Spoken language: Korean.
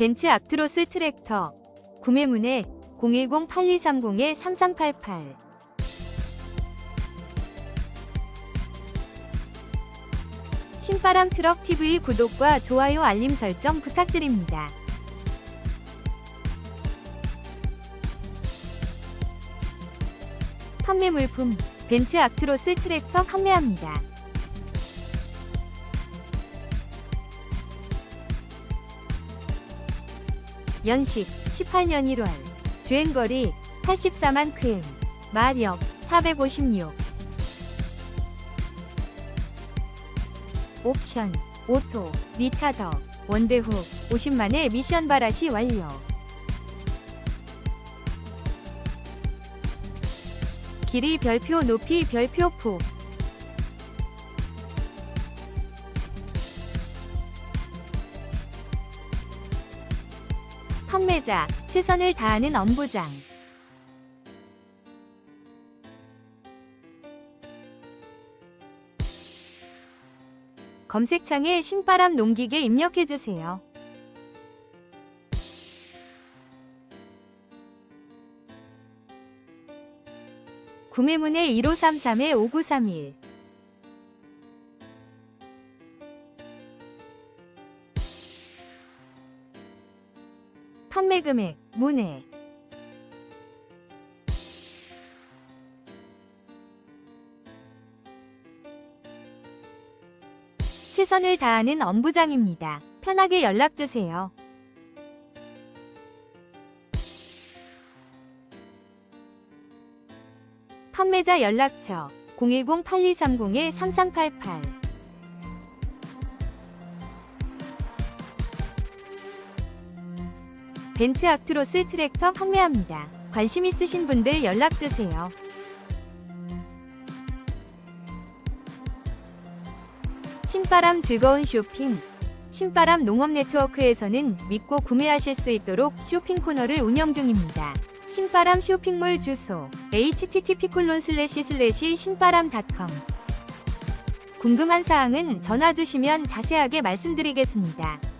벤츠 악트로스 트랙터 구매문의 010-8230-3388 신바람 트럭 TV 구독과 좋아요 알림 설정 부탁드립니다. 판매 물품 벤츠 악트로스 트랙터 판매합니다. 연식 18년 1월 주행거리 84만 km 마력 456 옵션 오토 리타더 원대후 50만의 미션 바라시 완료. 길이 별표 높이 별표 푸 판매자 최선을 다하는 엄부장 검색창에 신바람 농기계 입력해주세요. 구매문의 1533-5931 판매 금액, 문의 최선을 다하는 엄부장입니다. 편하게 연락주세요. 판매자 연락처 010-8230-3388 벤츠 악트로스 트랙터 판매합니다. 관심 있으신 분들 연락주세요. 신바람 즐거운 쇼핑 신바람 농업 네트워크에서는 믿고 구매하실 수 있도록 쇼핑 코너를 운영 중입니다. 신바람 쇼핑몰 주소 http:// 신바람.com 궁금한 사항은 전화 주시면 자세하게 말씀드리겠습니다.